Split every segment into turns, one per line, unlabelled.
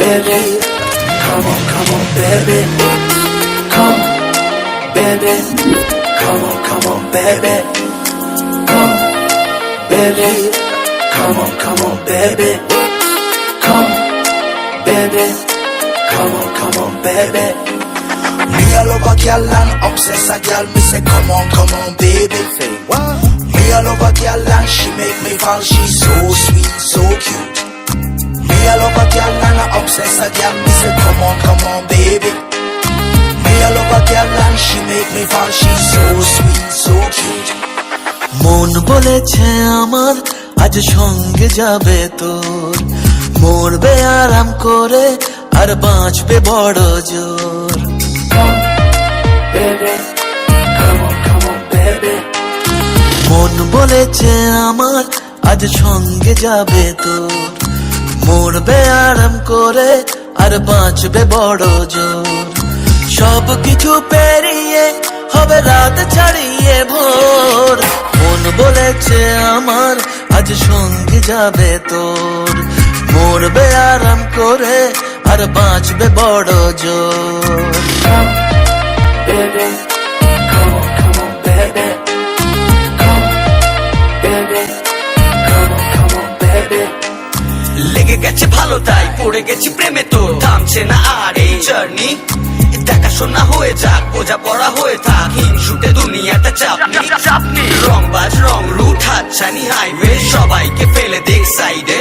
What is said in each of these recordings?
baby. Come on, come on, baby. Come, baby. Come on, come on, baby. Come, baby. Come on, come on, baby. Come, baby. Come on, come on, baby.
Me all over girl and obsess a girl. Me say come on, come on, baby. Say what? Me all over girl and she make me fall. She's so sweet, so cute. Me all over girl and I obsess a girl. Me say come on, come on, baby. Me all over girl and she make me fall. She's so sweet, so cute.
মন বলেছে আমার আজ সঙ্গে যাবে তোর মরবে আরাম করে আর বাঁচবে বড় জোর
Come, baby. Come on, come on, baby.
মন বলেছে আমার আজ সঙ্গে যাবে তোর মরবে আরাম করে আর বাঁচবে বড় জোর। সব কিছু পেরিয়ে হবে রাত ছাড়িয়ে ভোর। মন বলেছে আমার, আজ সঙ্গে যাবে তোর। মরবে আরাম করে আর বাঁচবে বড় জোর।
Baby.
গেছে ভালো তাই পড়ে গেছি প্রেমে তো। থামছে না আর এই জার্নি দেখাশোনা হয়ে যাক বোঝা পড়া হয়ে থাক। হিংসুটে দুনিয়াটা চাপনি চাপনি রং বাজ রং রুট হাতছানি হাইওয়ে সবাইকে ফেলে দেখ সাইডে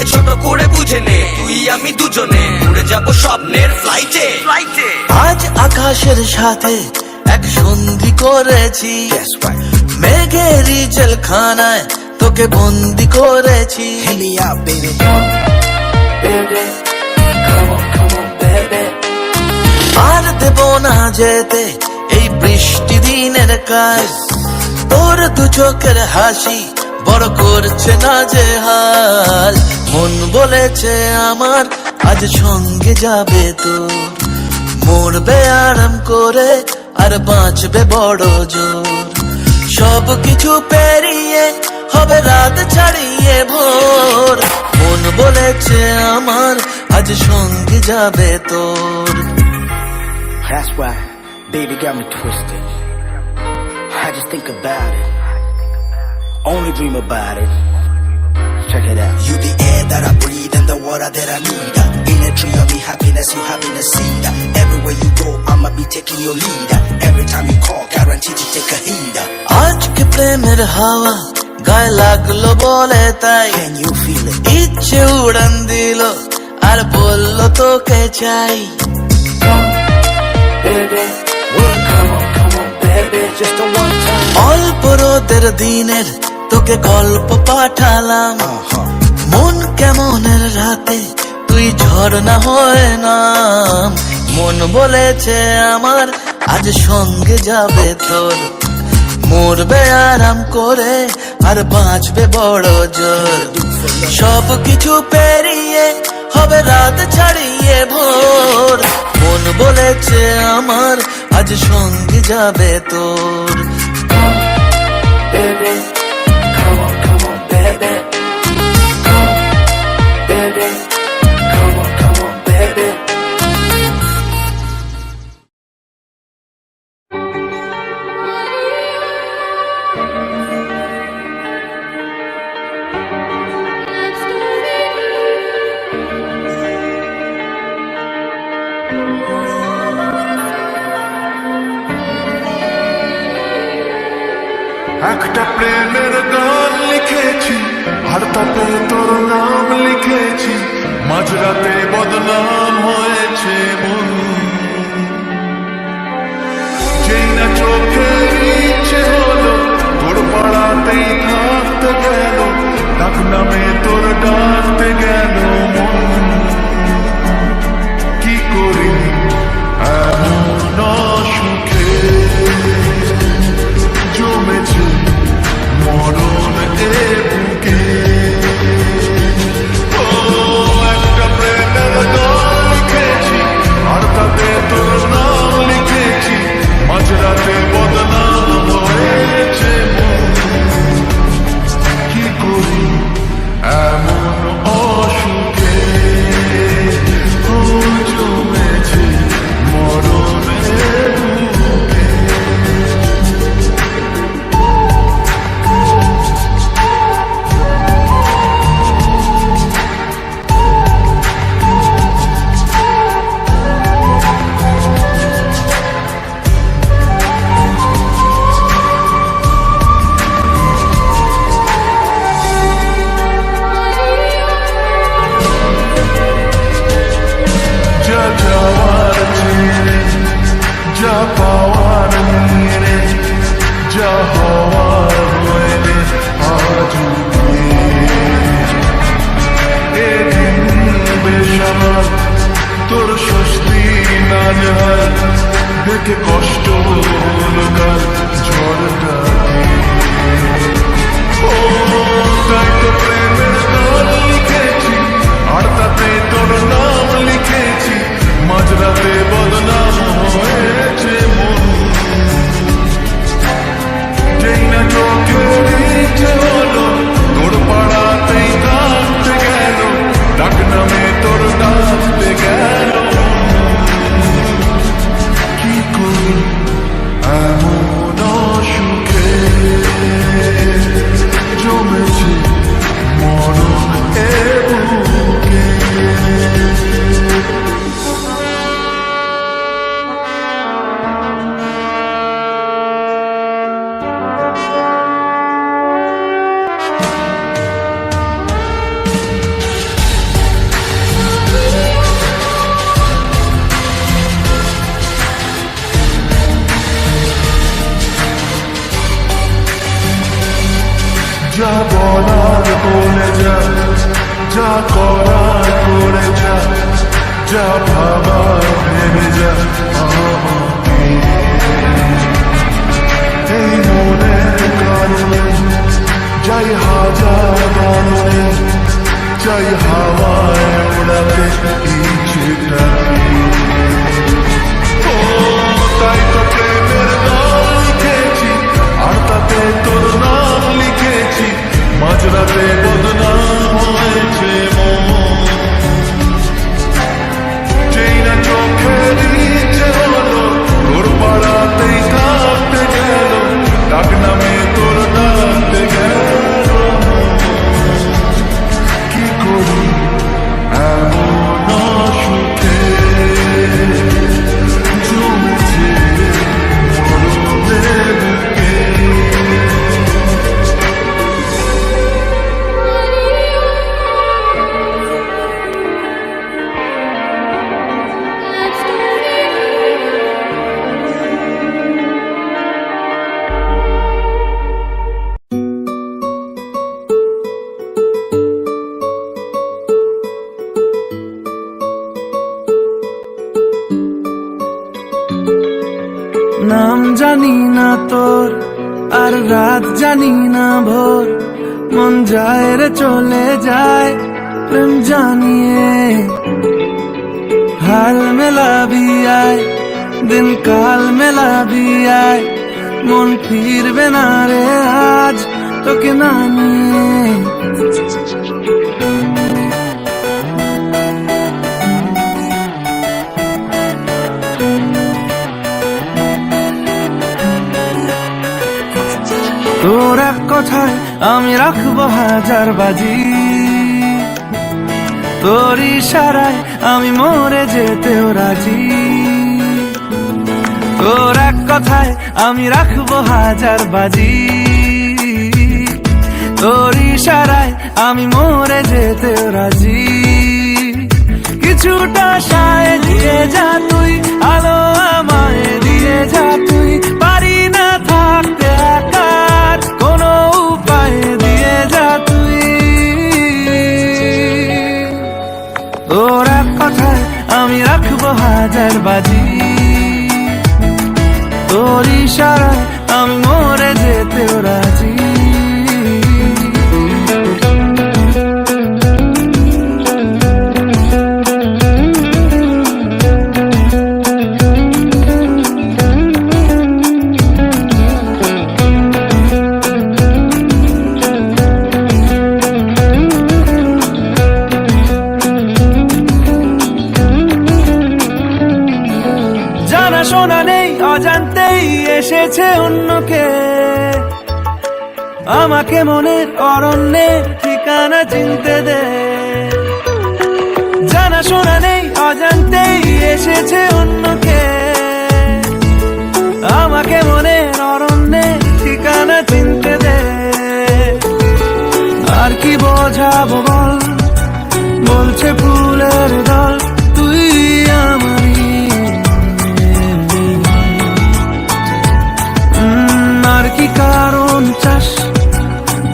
এ। ছোট করে বুঝে নে তুই আমি দুজনে। উড়ে যাব স্বপ্নের ফ্লাইটে ফ্লাইটে
আজ আকাশের সাথে এক সন্ধি করেছি. মেঘেরই জেলখানায় তোকে বন্দি করেছি।
Out,
আর দেব না যেতে এই বৃষ্টি দিনের কাজ। তোর দু চোখের হাসি বড় করছে না যে হাল। মন বলেছে আমার আজ সঙ্গে যাবে তো। মরবে আরাম করে আর বাঁচবে বড় জোর। সব কিছু পেরিয়ে হবে রাত ছাড়িয়ে ভোর মন বলেছে আমার আজ সঙ্গে যাবে তোর
That's why baby got me twisted. I just think about it. Only dream about it. Check it out. You the air that I breathe and the water that I need. In a tree of me happiness, you having a seed. Everywhere you go, I'ma be taking your lead. Every time you call, guaranteed to take a heed.
আজকে প্রেমের হাওয়া গায়ে লাগল বলে তাই? ইচ্ছে উড়ান দিল আর বলল তোকে চাই. অল্প রোদের দিনের তোকে গল্প পাঠালাম
Uh-huh.
মন কেমনের রাতে তুই ঝর্ণা হয় নাম মন বলেছে আমার আজ সঙ্গে যাবে তোর মরবে আরাম করে আর বাঁচবে বড় জোর সব কিছু পেরিয়ে হবে রাত ছাড়িয়ে ভোর মন বলেছে আমার আজ সঙ্গে যাবে তোর
Come. On, come on, baby.
Love. যা বলার বলে যা যা করার করে যা যা ভাবার ভেবে যা এই মনের কারণে, যাই হাজার বারণে চাই হাওয়ায় ওড়াতে ইচ্ছেটাকে ও, তাই তো মাঝরাতে বদনাম হয়েছে যেই না চোখের ইচ্ছে হলো তোর পাড়াতেই থাকতে গেল ডাক নামে
প্রেম জানিয়ে হাল মেলাবি আয়, দিন কাল মেলাবি আয়, মন ফিরবে না রে আজ তোকে না নিয়ে। তোর এক কথায় আমি রাখব হাজার বাজি। তোর ইশারায় আমি মরে যেতেও রাজি। তোর এক কথায় আমি রাখব হাজার বাজি। তোর ইশারায় আমি মরে যেতেও রাজি। কিছুটা সায় দিয়ে যা শোনা নেই, অজান্তেই এসেছে অন্যকে। আমাকে মনের অরণ্যের ঠিকানা চিনতে দে। জানা শোনা নেই, অজান্তেই এসেছে অন্যকে। আমাকে মনের অরণ্যের ঠিকানা চিনতে দে। আর কি বোঝাবো বল? বলছে ফুলের দল, তুই আমারই কারণ চাস?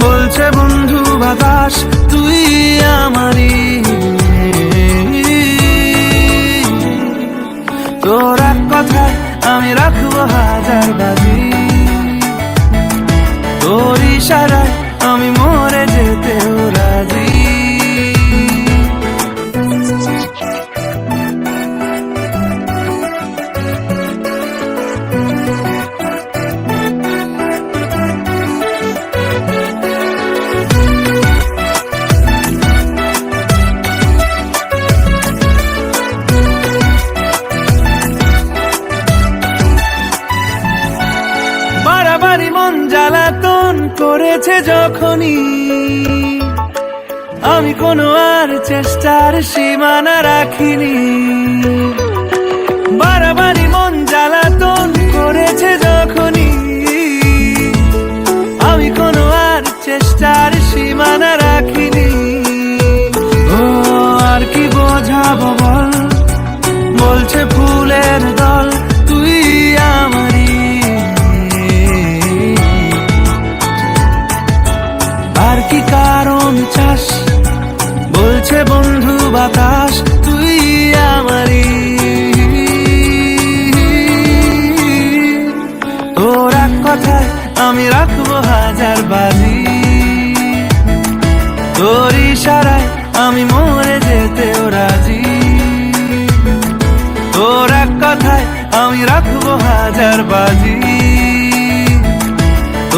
বলছে বন্ধু বাতাস, তুই আমারই। তোর এক কথায় আমি রাখব হাজার বাজি। তোর ইশারায় আমি মরে যেতেও করেছে যখনই আমি কোনো আর চেষ্টার সীমানা রাখিনি।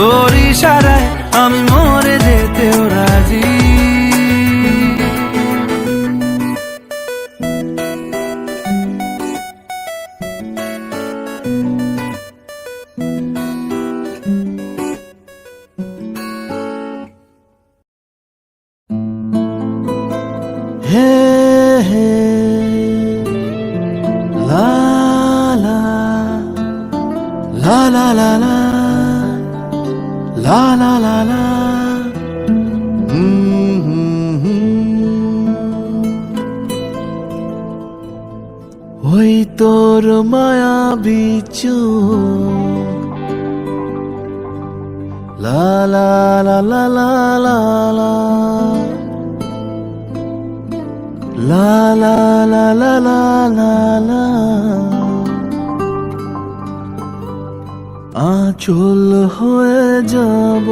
তোর লা লা লা লা লা লা লা La la la la la la la. আচল হয়ে যাব।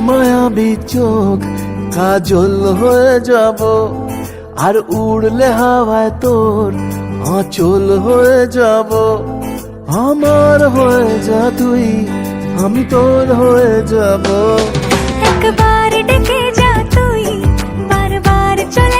মায়াবী চোখ কাজল হয়ে যাব। আর উড়লে হাওয়ায় তোর আঁচল হয়ে যাব। আমার হয়ে যা তুই, আমি তোর হয়ে যাব।
একবার ডেকে যা তুই, বারবার চলে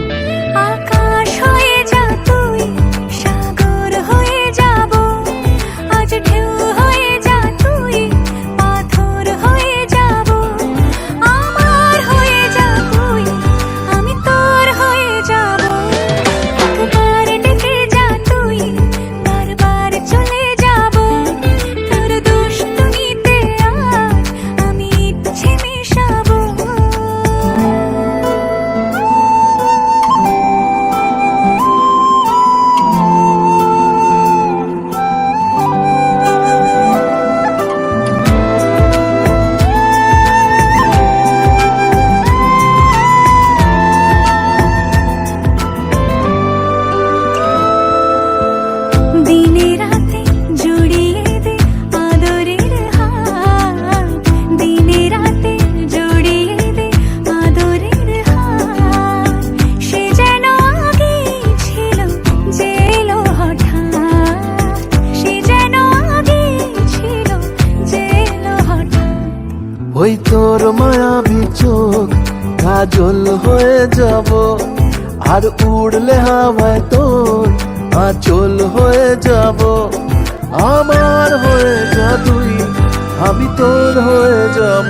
আর উড়লে হাওয়ায় তোর, আচল হয়ে যাব। আমার হয়ে যা তুই, আমি তোর হয়ে যাব।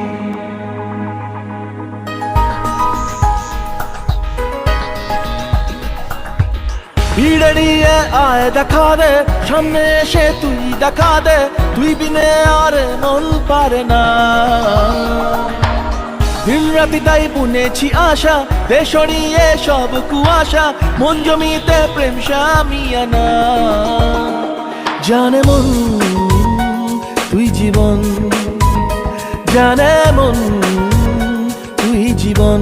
ভিড়ে নিয়ে আয় দেখা দে, সামনে এসে তুই দেখা দে, তুই বিনে আর মন পারে না। দিন রাতি তাই বুনেছি আশা দেশড়িয়ে সব কুয়াশা, মন জমিতে প্রেম সামিয়ানা জানে মন, তুই জীবন। জানে মন, তুই জীবন।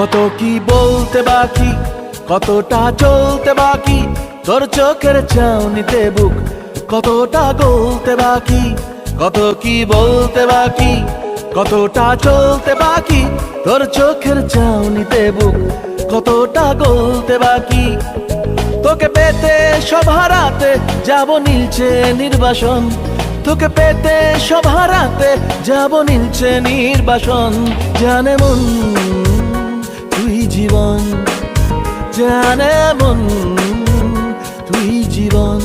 কত কি বলতে বাকি? কতটা চলতে বাকি? তোর চোখের চাউনিতে বুক কতটা গলতে বাকি? কত কি বলতে বাকি? কতটা চলতে বাকি? তোর চোখের চাউনিতে বুক কতটা গলতে বাকি? তোকে পেতে সব যাব নীলছে নির্বাসন। তোকে পেতে সব যাব নীলছে নির্বাসন। জানে মন তুই জীবন জানে মন তুই জীবন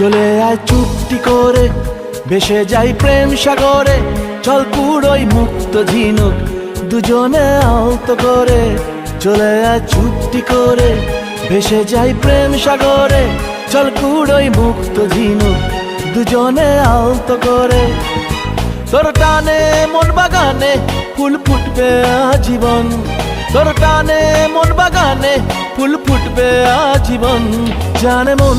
চলে আয় চুপটি করে ভেসে যাই প্রেম সাগরে, চল কুড়োই মুক্ত ঝিনুক দুজনে আলতো করে। চলে আয় চুপটি করে ভেসে যাই প্রেম সাগরে, চল কুড়োই মুক্ত ঝিনুক দুজনে আলতো করে। তোর টানে মন বাগানে ফুল ফুটবে আজীবন। তোর টানে মন বাগানে ফুল ফুটবে আজীবন। জানে মন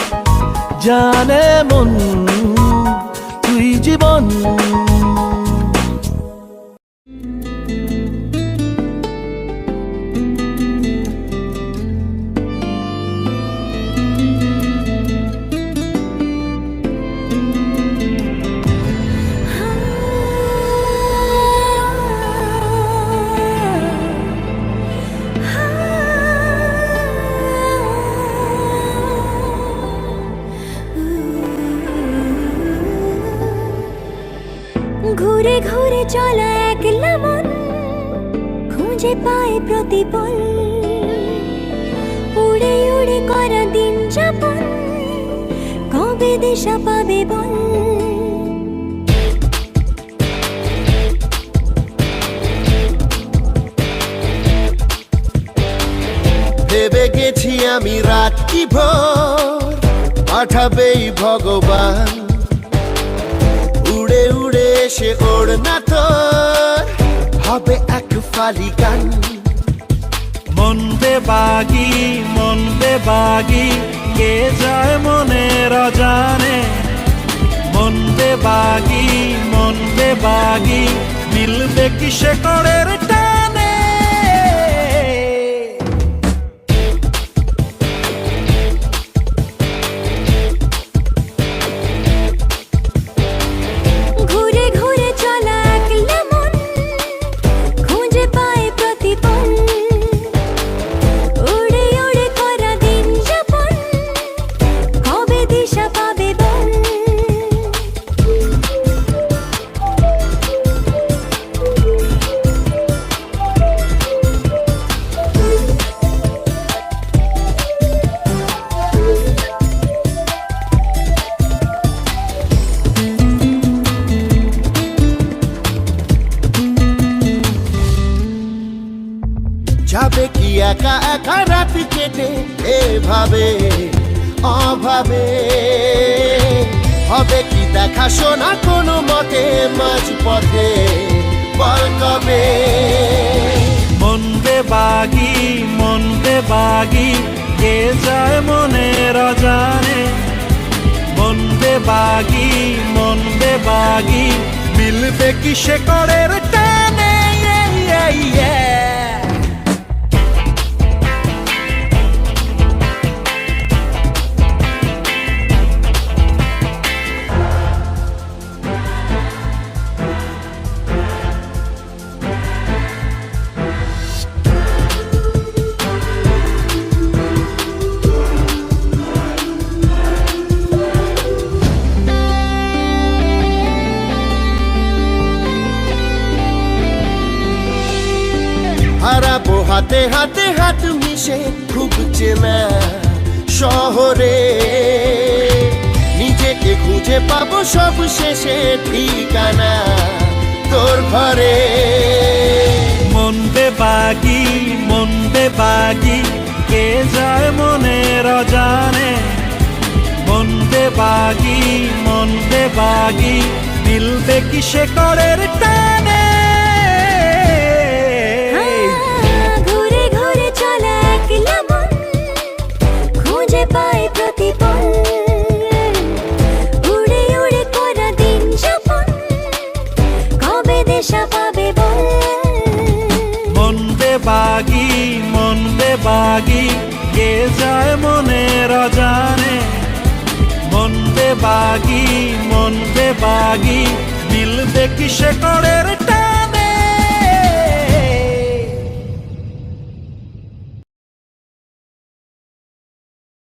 জানে মন তুই জীবন
উড়ে উড়ে করা দিন যাপন, কবে দিশা পাবে বল।
ভেবে গেছি আমি রাত্রি ভোর, পাঠাবেই ভগবান। উড়ে উড়ে এসে ওর না তোর, হবে এক ফালি গান
বাগি, মন বাগি, কে যায় মনে রাজানে? মন বাগি মন বাগি, মিলবে কিসে করের টানে?
পথে বল কবে?
মন বাগি মন বাগি কে যায় মনে রাজানে? মন বাগি মন বাগি মিলবে কি সে করের টানে? Yeah, yeah, যায় মনের অজানে মন বাগি মন বাগি মিলবে কি সে করের টানে?
ঘুরে ঘুরে চলা একলা মন খুঁজে পায় প্রতিপল। উড়ে উড়ে করা দিন যাপন কবে দেশা পাবে বল?
মন বাগি মন বাগি যায় মনে অজানে মন বাগি মন বাগি মিলবে কি সে করের